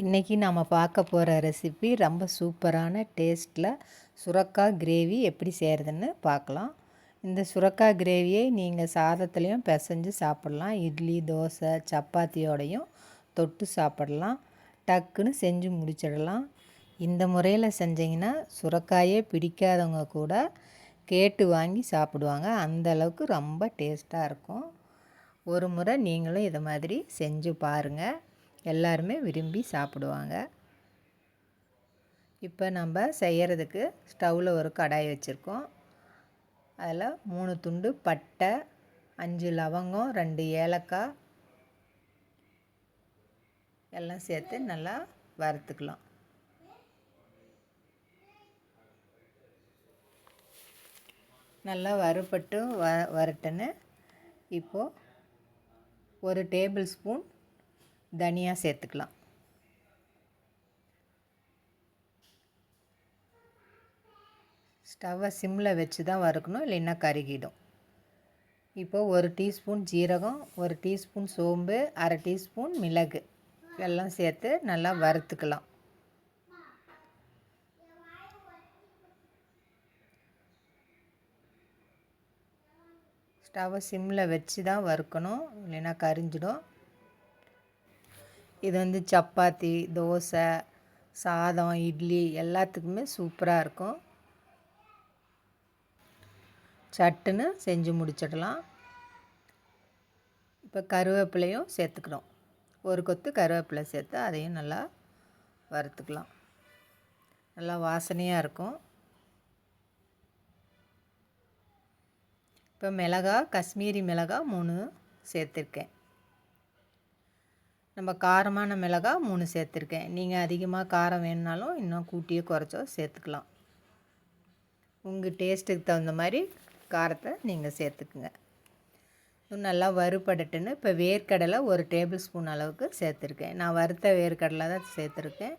இன்றைக்கி நாம் பார்க்க போகிற ரெசிபி ரொம்ப சூப்பரான டேஸ்ட்டில் சுரக்காய் கிரேவி எப்படி செய்கிறதுன்னு பார்க்கலாம். இந்த சுரக்காய் கிரேவியை நீங்கள் சாதத்துலேயும் பிசைஞ்சு சாப்பிட்லாம். இட்லி தோசை சப்பாத்தியோடையும் தொட்டு சாப்பிடலாம். டக்குன்னு செஞ்சு முடிச்சிடலாம். இந்த முறையில் செஞ்சிங்கன்னா சுரக்காயே பிடிக்காதவங்க கூட கேட்டு வாங்கி சாப்பிடுவாங்க. அந்த அளவுக்கு ரொம்ப டேஸ்ட்டாக இருக்கும். ஒரு முறை நீங்களும் இதை மாதிரி செஞ்சு பாருங்கள் எல்லாருமே விரும்பி சாப்பிடுவாங்க. இப்போ நம்ம செய்கிறதுக்கு ஸ்டவ்வில் ஒரு கடாய் வச்சுருக்கோம். அதில் மூணு துண்டு பட்டை அஞ்சு லவங்கம் ரெண்டு ஏலக்காய் எல்லாம் சேர்த்து நல்லா வறுத்துக்கலாம். நல்லா வறுபட்டு வ வரட்டுன்னு இப்போது ஒரு டேபிள் ஸ்பூன் தனியா சேர்த்துக்கலாம். ஸ்டவ்வை சிம்மில் வச்சு தான் வறுக்கணும் இல்லைன்னா கருகிடும். இப்போது ஒரு டீஸ்பூன் ஜீரகம் ஒரு டீஸ்பூன் சோம்பு அரை டீஸ்பூன் மிளகு. எல்லாம் சேர்த்து நல்லா வறுத்துக்கலாம். ஸ்டவ்வை சிம்மில் வச்சு தான் வறுக்கணும் இல்லைன்னா கரிஞ்சிடும். இது வந்து சப்பாத்தி தோசை சாதம் இட்லி எல்லாத்துக்குமே சூப்பராக இருக்கும். சட்டுன்னு செஞ்சு முடிச்சிடலாம். இப்போ கருவேப்பிலையும் சேர்த்துக்கிறோம். ஒரு கொத்து கருவேப்பிலை சேர்த்து அதையும் நல்லா வறுத்துக்கலாம். நல்லா வாசனையாக இருக்கும். இப்போ மிளகா காஷ்மீரி மிளகா மூணு சேர்த்துருக்கேன். நம்ம காரமான மிளகா மூணு சேர்த்துருக்கேன். நீங்கள் அதிகமாக காரம் வேணுனாலும் இன்னும் கூட்டியோ குறைச்சோ சேர்த்துக்கலாம். உங்கள் டேஸ்ட்டுக்கு தகுந்த மாதிரி காரத்தை நீங்கள் சேர்த்துக்குங்க. இன்னும் நல்லா வறுபடட்டுன்னு இப்போ வேர்க்கடலை ஒரு டேபிள் ஸ்பூன் அளவுக்கு சேர்த்துருக்கேன். நான் வறுத்த வேர்க்கடலை தான் சேர்த்துருக்கேன்.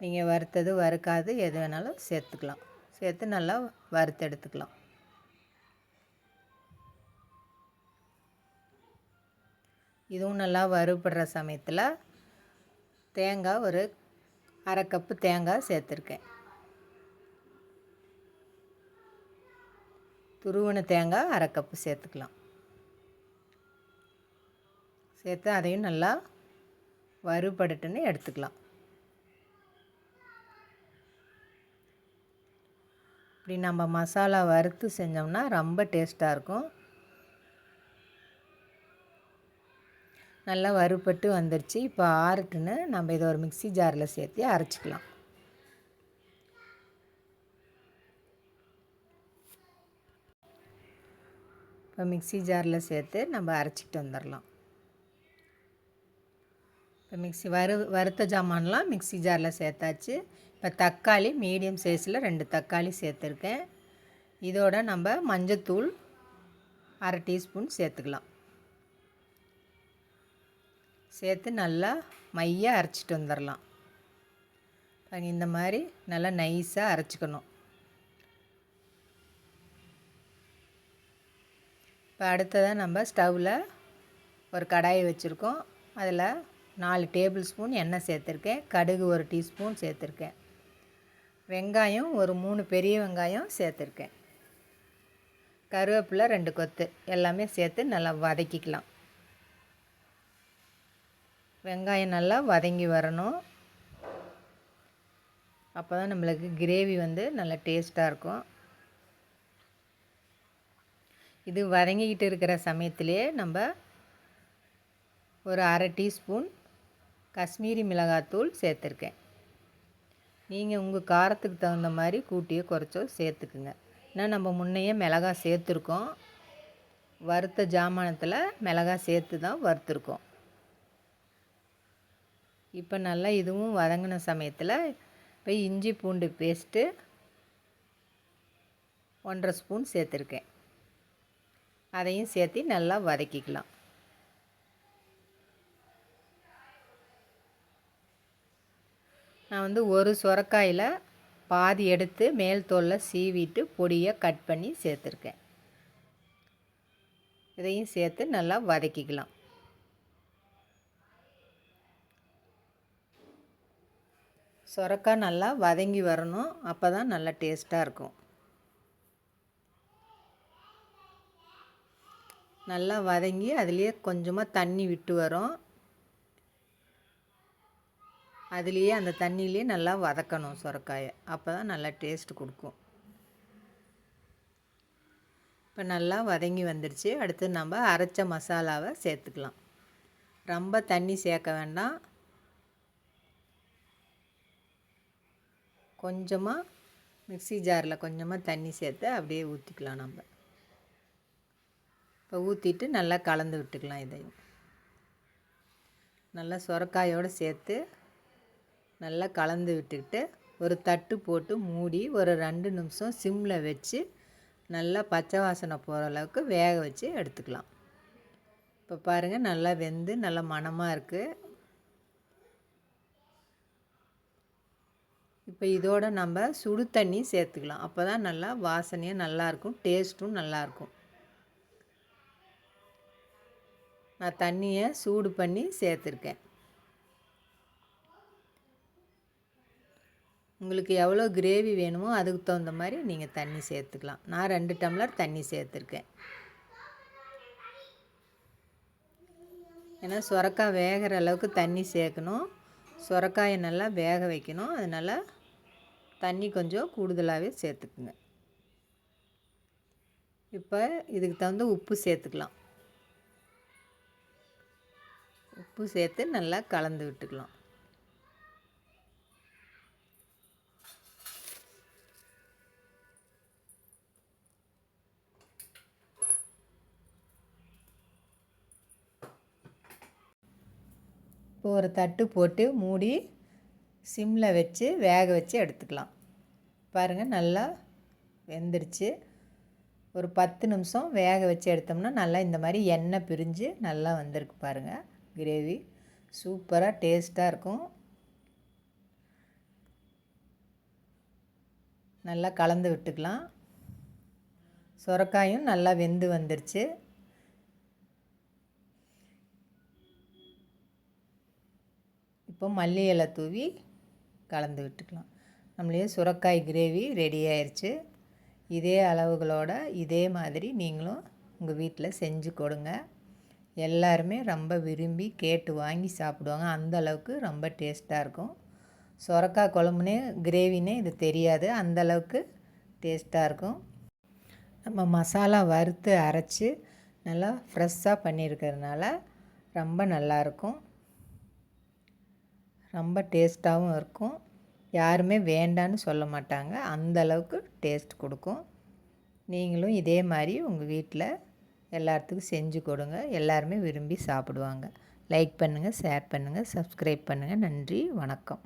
நீங்கள் வறுத்தது வறுக்காது எது வேணாலும் சேர்த்துக்கலாம். சேர்த்து நல்லா வறுத்து எடுத்துக்கலாம் இதுவும் நல்லா வறுபடுற சமயத்தில் தேங்காய் ஒரு அரை கப்பு தேங்காய் சேர்த்துருக்கேன். துருவன தேங்காய் அரை கப்பு சேர்த்துக்கலாம். சேர்த்து அதையும் நல்லா வறுபடுட்டுன்னு எடுத்துக்கலாம். இப்படி நம்ம மசாலா வறுத்து செஞ்சோம்னா ரொம்ப டேஸ்ட்டாக இருக்கும். நல்லா வறுபட்டு வந்துருச்சு. இப்போ ஆறுட்டுன்னு நம்ம இதை ஒரு மிக்சி ஜாரில் சேர்த்து அரைச்சிக்கலாம். இப்போ மிக்சி ஜாரில் சேர்த்து நம்ம அரைச்சிக்கிட்டு வந்துடலாம். இப்போ மிக்சி வறு வறுத்த ஜாமான்லாம் மிக்சி ஜாரில் சேர்த்தாச்சு. இப்போ தக்காளி மீடியம் சைஸில் ரெண்டு தக்காளி சேர்த்துருக்கேன். இதோட நம்ம மஞ்சத்தூள் அரை டீஸ்பூன் சேர்த்துக்கலாம். சேர்த்து நல்லா மையாக அரைச்சிட்டு வந்துடலாம் இந்த மாதிரி நல்லா நைஸாக அரைச்சிக்கணும். இப்போ அடுத்ததாக நம்ம ஸ்டவ்வில் ஒரு கடாயை வச்சுருக்கோம். அதில் நாலு டேபிள் ஸ்பூன் எண்ணெய் சேர்த்துருக்கேன். கடுகு ஒரு டீஸ்பூன் சேர்த்துருக்கேன். வெங்காயம் ஒரு மூணு பெரிய வெங்காயம் சேர்த்துருக்கேன். கருவேப்பிலை ரெண்டு கொத்து. எல்லாமே சேர்த்து நல்லா வதக்கிக்கலாம். வெங்காயம் நல்லா வதங்கி வரணும். அப்போ தான் நம்மளுக்கு கிரேவி வந்து நல்லா டேஸ்ட்டாக இருக்கும். இது வதங்கிக்கிட்டு இருக்கிற சமயத்திலே நம்ம ஒரு அரை டீஸ்பூன் காஷ்மீரி மிளகாத்தூள் சேர்த்துருக்கேன். நீங்கள் உங்கள் காரத்துக்கு தகுந்த மாதிரி கூட்டியோ குறைச்சோ சேர்த்துக்குங்க. ஏன்னா நம்ம முன்னையே மிளகா சேர்த்துருக்கோம். வறுத்த ஜாமானத்தில் மிளகா சேர்த்து தான் வறுத்துருக்கோம். இப்போ நல்லா இதுவும் வதங்கின சமயத்தில் இப்போ இஞ்சி பூண்டு பேஸ்ட்டு ஒன்றரை ஸ்பூன் சேர்த்துருக்கேன். அதையும் சேர்த்து நல்லா வதக்கிக்கலாம். நான் வந்து ஒரு சுரக்காயில் பாதி எடுத்து மேல் தோலில் சீவிட்டு பொடியை கட் பண்ணி சேர்த்துருக்கேன். இதையும் சேர்த்து நல்லா வதக்கிக்கலாம். சுரக்காய் நல்லா வதங்கி வரணும். அப்போ தான் நல்லா டேஸ்ட்டாக இருக்கும். நல்லா வதங்கி அதுலேயே கொஞ்சமாக தண்ணி விட்டு வரும். அதுலேயே அந்த தண்ணியிலே நல்லா வதக்கணும் சுரக்காயை. அப்போ தான் நல்லா டேஸ்ட் கொடுக்கும். இப்போ நல்லா வதங்கி வந்துடுச்சு அடுத்து நம்ம அரைச்ச மசாலாவை சேர்த்துக்கலாம். ரொம்ப தண்ணி சேர்க்க வேண்டாம். கொஞ்சமாக மிக்சி ஜாரில் கொஞ்சமாக தண்ணி சேர்த்து அப்படியே ஊற்றிக்கலாம் நம்ம. இப்போ ஊற்றிட்டு நல்லா கலந்து விட்டுக்கலாம் இதையும். நல்லா சுரக்காயோடு சேர்த்து நல்லா கலந்து விட்டுக்கிட்டு ஒரு தட்டு போட்டு மூடி ஒரு ரெண்டு நிமிஷம் சிம்மில் வச்சு நல்லா பச்சை வாசனை போகிற அளவுக்கு வேக வச்சு எடுத்துக்கலாம். இப்போ பாருங்கள் நல்லா வெந்து நல்லா மணமாக இருக்குது இப்போ இதோட நம்ம சுடு தண்ணி சேர்த்துக்கலாம். அப்போ தான் நல்லா வாசனையாக நல்லாயிருக்கும் டேஸ்ட்டும் நல்லாயிருக்கும். நான் தண்ணியை சூடு பண்ணி சேர்த்துருக்கேன். உங்களுக்கு எவ்வளோ கிரேவி வேணுமோ அதுக்கு தகுந்த மாதிரி நீங்கள் தண்ணி சேர்த்துக்கலாம். நான் ரெண்டு டம்ளர் தண்ணி சேர்த்துருக்கேன். ஏன்னா சுரக்காய் வேகிற அளவுக்கு தண்ணி சேர்க்கணும். சுரக்காயை நல்லா வேக வைக்கணும். அதனால் தண்ணி கொஞ்சம் கூடுதலாகவே சேர்த்துக்குங்க. இப்போ இதுக்கு தகுந்த உப்பு சேர்த்துக்கலாம். உப்பு சேர்த்து நல்லா கலந்து விட்டுக்கலாம். இப்போ ஒரு தட்டு போட்டு மூடி சிம்மில் வச்சு வேக வச்சு எடுத்துக்கலாம். பாருங்கள் நல்லா வெந்துருச்சு. ஒரு பத்து நிமிஷம் வேக வச்சு எடுத்தோம்னா நல்லா இந்த மாதிரி எண்ணெய் பிரிஞ்சு நல்லா வந்திருக்கு பாருங்கள் கிரேவி. சூப்பராக டேஸ்ட்டாக இருக்கும். நல்லா கலந்து விட்டுக்கலாம். சுரக்காயும் நல்லா வெந்து வந்துருச்சு. இப்போ மல்லி இலை தூவி கலந்து விட்டுக்கலாம். நம்மளே சுரக்காய் கிரேவி ரெடி ஆயிடுச்சு இதே அளவுகளோட இதே மாதிரி நீங்களும் உங்கள் வீட்டில் செஞ்சு கொடுங்க. எல்லாருமே ரொம்ப விரும்பி கேட்டு வாங்கி சாப்பிடுவாங்க. அந்த அளவுக்கு ரொம்ப டேஸ்ட்டாக இருக்கும். சுரக்காய் குழம்புனே கிரேவினே இது தெரியாது. அந்த அளவுக்கு டேஸ்ட்டாக இருக்கும். நம்ம மசாலா வறுத்து அரைச்சி நல்லா ஃப்ரெஷ்ஷாக பண்ணியிருக்கிறதுனால ரொம்ப நல்லாயிருக்கும் ரொம்ப டேஸ்ட்டாகவும் இருக்கும். யாருமே வேண்டான்னு சொல்ல மாட்டாங்க. அந்த அளவுக்கு டேஸ்ட் கொடுக்கும். நீங்களும் இதே மாதிரி உங்கள் வீட்டில் எல்லாத்துக்கும் செஞ்சு கொடுங்க. எல்லாருமே விரும்பி சாப்பிடுவாங்க. லைக் பண்ணுங்கள் ஷேர் பண்ணுங்கள் சப்ஸ்கிரைப் பண்ணுங்கள் நன்றி வணக்கம்.